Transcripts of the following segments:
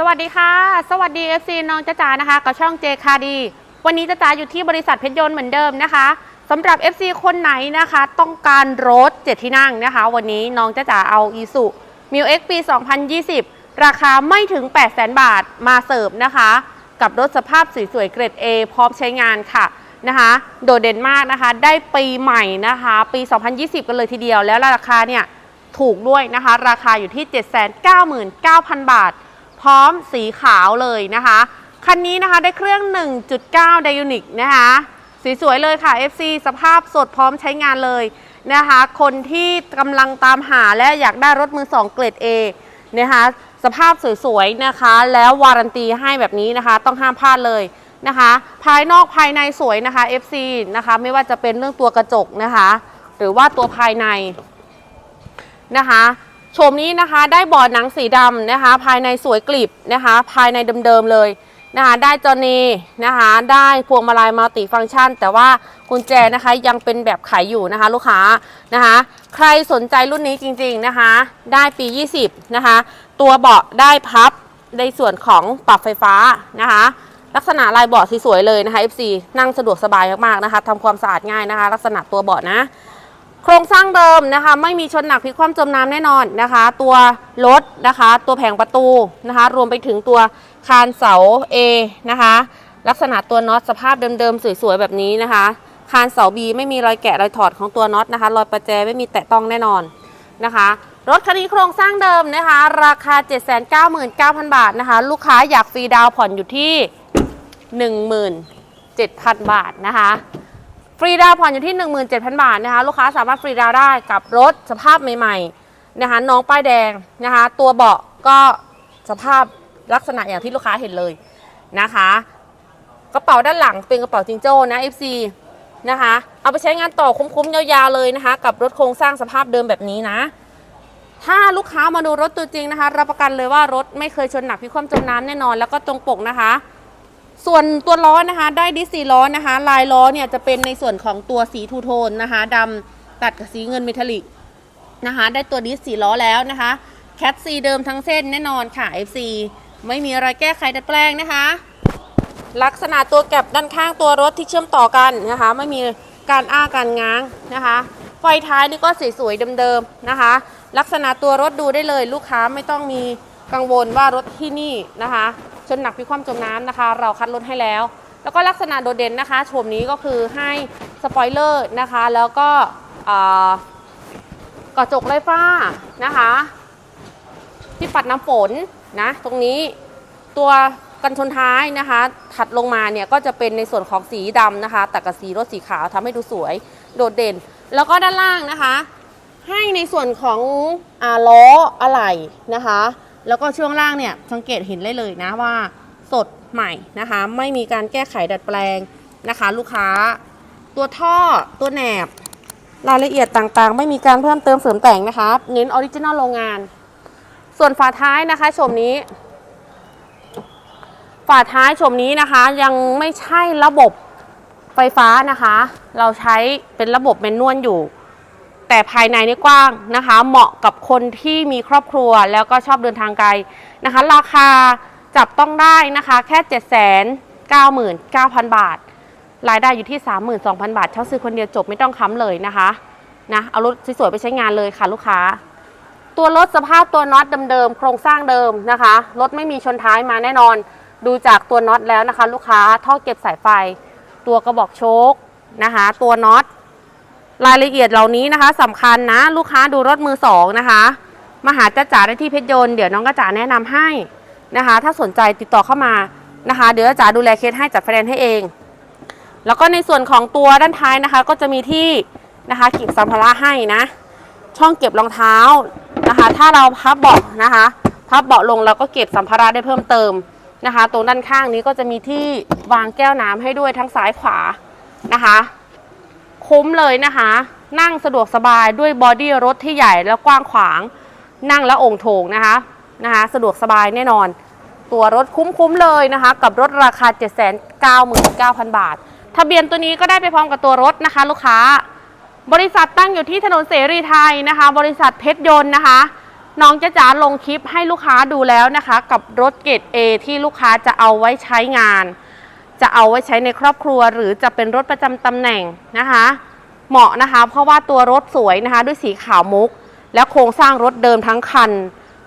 สวัสดีค่ะ สวัสดี FC น้องจ้าจ๋านะคะ กับช่องเจคาดีวันนี้จ้าจ๋าอยู่ที่บริษัทเพชรยนต์เหมือนเดิมนะคะสำหรับ FC คนไหนนะคะ ต้องการรถเจ็ดที่นั่งนะคะ วันนี้น้องจ้าจ๋าเอาอีสุมิวเอ็กปี 2020 ราคาไม่ถึง 800,000บาทมาเสิร์ฟนะคะ กับรถสภาพสวยๆเกรด A พร้อมใช้งานค่ะนะคะ โดดเด่นมากนะคะ ได้ปีใหม่นะคะ ปี 2020 กันเลยทีเดียวแล้วราคาเนี่ยถูกด้วยนะคะ ราคาอยู่ที่ 799,000 บาท พร้อมสีขาวเลยนะคะ คันนี้นะคะได้เครื่อง 1.9 d y n i c นะคะสีสวยเลยค่ะ FC สภาพสดพร้อมใช้งานเลยนะคะ คนที่กำลังตามหาและอยากได้รถมือ 2 เกรด A นะคะสภาพสวยๆนะคะ แล้ววารันตีให้แบบนี้นะคะ ต้องห้ามพลาดเลยนะคะ ภายนอกภายในสวยนะคะ FC นะคะ ไม่ว่าจะเป็นเรื่องตัวกระจกนะคะ หรือว่าตัวภายในนะคะ โฉมนี้นะคะได้บอดหนังสีดำนะคะ ภายในสวยกลิบนะคะ ภายในเดิมๆเลยนะคะได้จอนีนะคะ ได้พวงมาลัยมัลติฟังก์ชัน แต่ว่ากุญแจนะคะยังเป็นแบบไขอยู่นะคะ ลูกค้านะคะ ใครสนใจรุ่นนี้จริงๆนะคะ ได้ปี 20 นะคะ ตัวเบาะได้พับในส่วนของปรับไฟฟ้านะคะ ลักษณะลายเบาะสวยๆเลยนะคะ FC นั่งสะดวกสบายมากๆนะคะทำความสะอาดง่ายนะคะ ลักษณะตัวเบาะนะ โครงสร้างเดิมนะคะ ไม่มีชนหนักพลิกคว่ำจมน้ำแน่นอนนะคะ ตัวรถนะคะ ตัวแผงประตูนะคะ รวมไปถึงตัวคานเสา A นะคะ ลักษณะตัวน็อตสภาพเดิมๆสวยๆแบบนี้นะคะ คานเสา B ไม่มีรอยแกะรอยถอดของตัวน็อตนะคะ รอยประแจไม่มีแตะต้องแน่นอนนะคะรถคันนี้โครงสร้างเดิมนะคะ ราคา 799,000 บาทนะคะ ลูกค้าอยากฟรีดาวผ่อนอยู่ที่ 17,000 บาทนะคะ ฟรีดาวผ่อนอยู่ที่ 17,000 บาทนะคะลูกค้าสามารถฟรีดาวได้กับรถสภาพใหม่ๆนะคะน้องป้ายแดงนะคะตัวเบาะก็สภาพลักษณะอย่างที่ลูกค้าเห็นเลยนะคะ กระเป๋าด้านหลังเป็นกระเป๋าจิงโจ้นะ FC นะคะเอาไปใช้งานต่อคุ้มๆยาวๆเลยนะคะ กับรถโครงสร้างสภาพเดิมแบบนี้นะ ถ้าลูกค้ามาดูรถตัวจริงนะคะ รับประกันเลยว่ารถไม่เคยชนหนักพิความจมน้ำแน่นอนแล้วก็ตรงปกนะคะ ส่วนตัวล้อนะคะได้ดิสสีล้อนะคะ ลายล้อเนี่ยจะเป็นในส่วนของตัวสีทูโทนนะคะดำตัดกับสีเงินเมทัลลิกนะคะ ได้ตัวดิสสีล้อแล้วนะคะแคทซีเดิมทั้งเส้นแน่นอนค่ะ FC ไม่มีอะไรแก้ไขดัดแปลงนะคะ ลักษณะตัวแก็บด้านข้างตัวรถที่เชื่อมต่อกันนะคะ ไม่มีการอ้าการง้างนะคะไฟท้ายนี่ก็สวยๆเดิมๆนะคะ ลักษณะตัวรถดูได้เลยลูกค้าไม่ต้องมีกังวลว่ารถที่นี่นะคะ ชนหนักพิความจมน้ำนะคะ เราคัดรถให้แล้ว แล้วก็ลักษณะโดดเด่นนะคะโฉมนี้ก็คือให้สปอยเลอร์นะคะ แล้วก็กระจกไฟฟ้านะคะ ที่ปัดน้ำฝนนะตรงนี้ตัวกันชนท้ายนะคะ ถัดลงมาเนี่ยก็จะเป็นในส่วนของสีดำนะคะแต่กับสีรถสีขาวทำให้ดูสวยโดดเด่น แล้วก็ด้านล่างนะคะ ให้ในส่วนของอล้ออะไหล่นะคะ แล้วก็ช่วงล่างเนี่ยสังเกตเห็นได้เลยนะว่าสดใหม่นะคะ ไม่มีการแก้ไขดัดแปลงนะคะ ลูกค้า ตัวท่อตัวแหนบ รายละเอียดต่างๆ ไม่มีการเพิ่มเติมเสริมแต่งนะคะเน้นออริจินอลโรงงาน ส่วนฝาท้ายนะคะชมนี้ ฝาท้ายชมนี้นะคะยังไม่ใช่ระบบไฟฟ้านะคะ เราใช้เป็นระบบแมนนวลอยู่ แต่ภายในนี่กว้างนะคะ เหมาะกับคนที่มีครอบครัวแล้วก็ชอบเดินทางไกลนะคะ ราคาจับต้องได้นะคะ แค่ 7 9 9 0 0 0 บาท รายได้อยู่ที่ 32,000 บาท เช่าซื้อคนเดียวจบไม่ต้องค้ำเลยนะคะนะเอารถสวยๆไปใช้งานเลยค่ะลูกค้า ตัวรถสภาพตัวน็อตเดิมๆโครงสร้างเดิมนะคะ รถไม่มีชนท้ายมาแน่นอน ดูจากตัวน็อตแล้วนะคะ ลูกค้าท่อเก็บสายไฟ ตัวกระบอกโชคนะคะ ตัวน็อต รายละเอียดเหล่านี้นะคะสำคัญนะลูกค้าดูรถมือสองนะคะมาหาจ้าจ๋าได้ที่เพชรยนต์เดี๋ยวน้องกระจ๋าแนะนำให้นะคะ ถ้าสนใจติดต่อเข้ามานะคะ เดี๋ยวจ๋าดูแลเคสให้จัดไฟแนนซ์ให้เอง แล้วก็ในส่วนของตัวด้านท้ายนะคะ ก็จะมีที่นะคะเก็บสัมภาระให้นะ ช่องเก็บรองเท้านะคะ ถ้าเราพับเบาะนะคะพับเบาะลงเราก็เก็บสัมภาระได้เพิ่มเติมนะคะ ตรงด้านข้างนี้ก็จะมีที่วางแก้วน้ำให้ด้วยทั้งซ้ายขวานะคะ คุ้มเลยนะคะ นั่งสะดวกสบายด้วยบอดี้รถที่ใหญ่แล้วกว้างขวาง นั่งแล้วองค์โถงนะคะนะคะสะดวกสบายแน่นอน ตัวรถคุ้มๆเลยนะคะ กับรถราคา 799,000 บาท ทะเบียนตัวนี้ก็ได้ไปพร้อมกับตัวรถนะคะ ลูกค้า บริษัทตั้งอยู่ที่ถนนเสรีไทยนะคะ บริษัทเพชรยนต์นะคะน้องจะจ๋าลงคลิปให้ลูกค้าดูแล้วนะคะ กับรถเกรด A ที่ลูกค้าจะเอาไว้ใช้งาน จะเอาไว้ใช้ในครอบครัว หรือจะเป็นรถประจำตำแหน่งนะคะ เหมาะนะคะ เพราะว่าตัวรถสวยนะคะ ด้วยสีขาวมุก และโครงสร้างรถเดิมทั้งคัน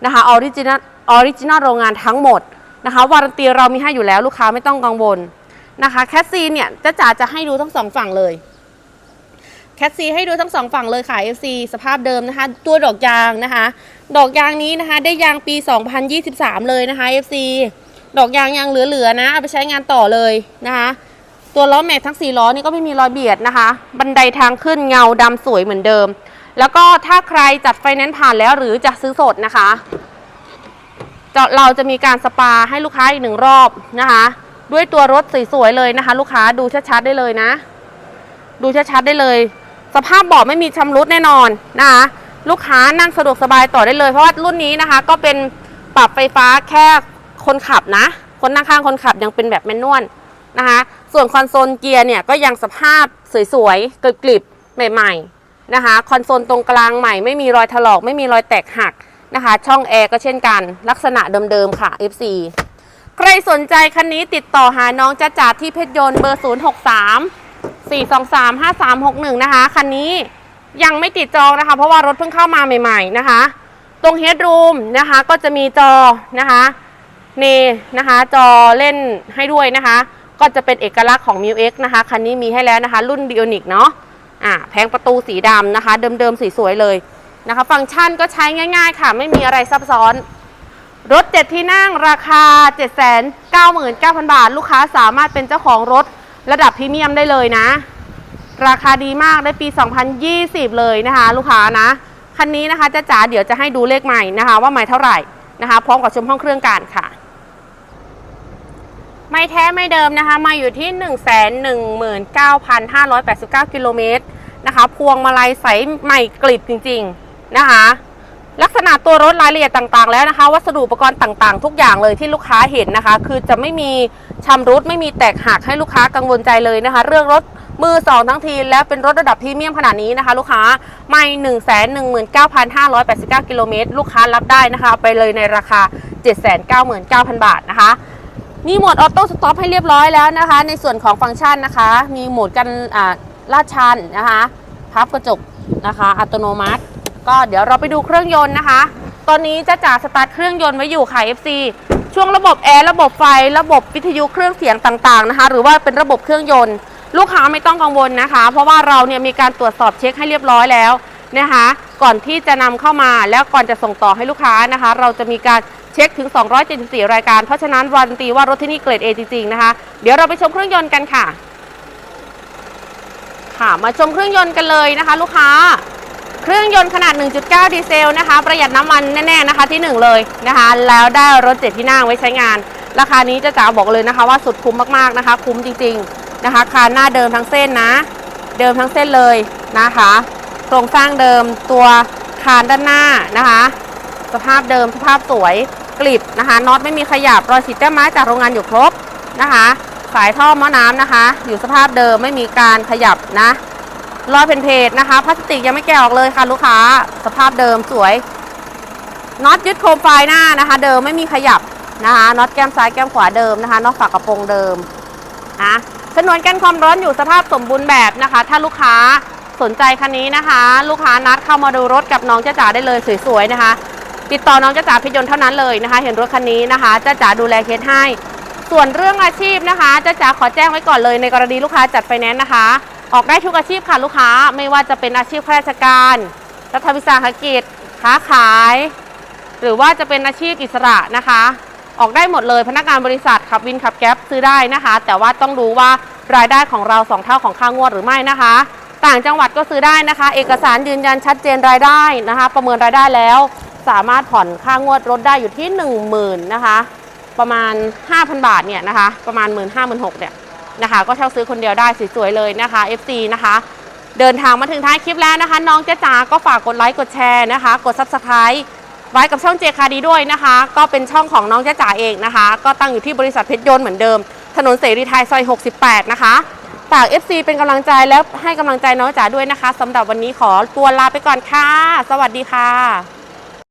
นะคะออริจินัลออริจินัลโรงงานทั้งหมดนะคะวารันตีเรามีให้อยู่แล้วลูกค้าไม่ต้องกังวลนะคะแคสซีเนี่ยจะจ๋าจะให้ดูทั้งสองฝั่งเลยแคทซีให้ดูทั้งสองฝั่งเลยค่ะ FC สภาพเดิมนะคะ ตัวดอกยางนะคะ ดอกยางนี้นะคะ ได้ยางปี 2023 เลยนะคะ FC ดอกยางยังเหลือๆนะ เอาไปใช้งานต่อเลยนะคะ ตัวล้อแม็กทั้ง4ล้อนี่ก็ไม่มีรอยเบียดนะคะ บันไดทางขึ้นเงาดำสวยเหมือนเดิม แล้วก็ถ้าใครจัดไฟแนนซ์ผ่านแล้วหรือจะซื้อสดนะคะจะเราจะมีการสปาให้ลูกค้าอีกหนึ่งรอบนะคะ ด้วยตัวรถสวยๆเลยนะคะ ลูกค้าดูชัดๆได้เลยนะ ดูชัดๆได้เลย สภาพเบาะไม่มีชำรุดแน่นอนนะคะ ลูกค้านั่งสะดวกสบายต่อได้เลยเพราะว่ารุ่นนี้นะคะ ก็เป็นปรับไฟฟ้าแค่ คนขับนะ คนนั่งข้างคนขับยังเป็นแบบแมนนวลนะคะ ส่วนคอนโซลเกียร์เนี่ยก็ยังสภาพสวยๆกริบๆใหม่ๆนะคะ คอนโซลตรงกลางใหม่ไม่มีรอยถลอกไม่มีรอยแตกหักนะคะ ช่องแอร์ก็เช่นกัน ลักษณะเดิมๆค่ะ FC ใครสนใจคันนี้ติดต่อหาน้องจ้าจ๋าที่เพชรยนต์เบอร์ 063 423 5361 นะคะ คันนี้ยังไม่ติดจองนะคะ เพราะว่ารถเพิ่งเข้ามาใหม่ ๆ นะคะ ตรงเฮดรูมนะคะก็จะมีจอนะคะ นี่นะคะ จอเล่นให้ด้วยนะคะ ก็จะเป็นเอกลักษณ์ของ m ิ X นะคะ คันนี้มีให้แล้วนะคะ รุ่นดิโอนิกเนาะอ่าแผงประตูสีดำนะคะ เดิมๆสีสวยเลยนะคะ ฟังก์ชันก็ใช้ง่าย ๆ ค่ะ ไม่มีอะไรซับซ้อน รถ 7 ที่นั่งราคา 799,000 บาท ลูกค้าสามารถเป็นเจ้าของรถระดับพรีเมียมได้เลยนะ ราคาดีมากได้ปี 2020 เลยนะคะ ลูกค้านะ คันนี้นะคะจะจ๋าเดี๋ยวจะให้ดูเลขใหม่นะคะ ว่าใหม่เท่าไหร่นะคะ พร้อมกับชมห้องเครื่องกันค่ะ ไม่แท้ไม่เดิมนะคะ มาอยู่ที่ 119,589 กิโลเมตรนะคะ พวงมาลัยใสใหม่กริบจริงๆนะคะ ลักษณะตัวรถรายละเอียดต่างๆ แล้วนะคะ วัสดุอุปกรณ์ต่างๆ ทุกอย่างเลยที่ลูกค้าเห็นนะคะ คือจะไม่มีชำรุดไม่มีแตกหักให้ลูกค้ากังวลใจเลยนะคะ เรื่องรถมือสองทั้งทีแล้วเป็นรถระดับพรีเมียมขนาดนี้นะคะ ลูกค้าไม่1 1 9 5 8 9 กิโลเมตรลูกค้ารับได้นะคะ ไปเลยในราคา 799,000 บาทนะคะ มีโหมดออโต้สต็อปให้เรียบร้อยแล้วนะคะ ในส่วนของฟังก์ชันนะคะ มีโหมดกันอ่าลาดชันนะคะ พับกระจกนะคะ อัตโนมัติ ก็เดี๋ยวเราไปดูเครื่องยนต์นะคะ ตอนนี้จะจ่าสตาร์ทเครื่องยนต์ไว้อยู่ค่ะ FC ช่วงระบบแอร์ระบบไฟ ระบบวิทยุเครื่องเสียงต่างๆนะคะ หรือว่าเป็นระบบเครื่องยนต์ ลูกค้าไม่ต้องกังวลนะคะ เพราะว่าเราเนี่ยมีการตรวจสอบเช็คให้เรียบร้อยแล้วนะคะ ก่อนที่จะนำเข้ามาแล้วก่อนจะส่งต่อให้ลูกค้านะคะ เราจะมีการ เช็คถึง 274 รายการ เพราะฉะนั้นวารันตีว่ารถที่นี่เกรด A จริงๆนะคะ เดี๋ยวเราไปชมเครื่องยนต์กันค่ะ ค่ะมาชมเครื่องยนต์กันเลยนะคะ ลูกค้า เครื่องยนต์ขนาด 1.9 ดีเซลนะคะ ประหยัดน้ำมันแน่ๆนะคะที่ 1 เลยนะคะ แล้วได้รถเจ็ดที่นั่งไว้ใช้งาน ราคานี้จะจ๋าบอกเลยนะคะ ว่าสุดคุ้มมากๆนะคะ คุ้มจริง ๆนะคะคานหน้าเดิมทั้งเส้นนะ เดิมทั้งเส้นเลยนะคะโครงสร้างเดิมตัวคานด้านหน้านะคะ สภาพเดิมสภาพสวย กลิบนะคะน็อตไม่มีขยับรอยฉีดแต้มไม้จากโรงงานอยู่ครบนะคะ สายท่อม้อน้ำนะคะ อยู่สภาพเดิมไม่มีการขยับนะรอยเพนเพจนะคะพลาสติกยังไม่แกะออกเลยค่ะลูกค้า สภาพเดิมสวยน็อตยึดโคมไฟหน้านะคะ เดิมไม่มีขยับนะคะน็อตแก้มซ้ายแก้มขวาเดิมนะคะน็อตฝากระโปรงเดิมนะฉนวนกันความร้อนอยู่สภาพสมบูรณ์แบบนะคะ ถ้าลูกค้าสนใจคันนี้นะคะ ลูกค้านัดเข้ามาดูรถกับน้องจ้าจ๋าได้เลยสวยๆนะคะ ติดต่อน้องจ้าจ๋าพิยนต์เท่านั้นเลยนะคะ เห็นรถคันนี้นะคะจ้าจ๋าดูแลเคสให้ ส่วนเรื่องอาชีพนะคะจ้าจ๋าขอแจ้งไว้ก่อนเลยในกรณีลูกค้าจัดไฟแนนซ์นะคะ ออกได้ทุกอาชีพค่ะลูกค้าไม่ว่าจะเป็นอาชีพข้าราชการรัฐวิสาหกิจค้าขาย หรือว่าจะเป็นอาชีพอิสระนะคะ ออกได้หมดเลยพนักงานบริษัทขับวินขับแก๊ปซื้อได้นะคะ แต่ว่าต้องดูว่ารายได้ของเราสองเท่าของค่างวดหรือไม่นะคะ ต่างจังหวัดก็ซื้อได้นะคะ เอกสารยืนยันชัดเจนรายได้นะคะ ประเมินรายได้แล้ว สามารถผ่อนค่างวดรถได้อยู่ที่ 1 0,000นะคะ ประมาณ 5,000 บาทเนี่ยนะคะ ประมาณ 1 5 0 0 0 0เนี่ยนะคะ ก็เช่าซื้อคนเดียวได้สวยๆเลยนะคะ FC นะคะ เดินทางมาถึงท้ายคลิปแล้วนะคะ น้องเจ๊จ๋าก็ฝากกดไลค์กดแชร์นะคะ กด Subscribe ไว้กับช่องเจคาดีด้วยนะคะ ก็เป็นช่องของน้องเจ๊จ๋าเองนะคะ ก็ตั้งอยู่ที่บริษัทเพชรยนต์เหมือนเดิม ถนนเสรีไทยซอย 68 นะคะฝาก FC เป็นกำลังใจแล้วให้กำลังใจน้องจ๋าด้วยนะคะสำหรับวันนี้ขอตัวลาไปก่อนค่ะ สวัสดีค่ะ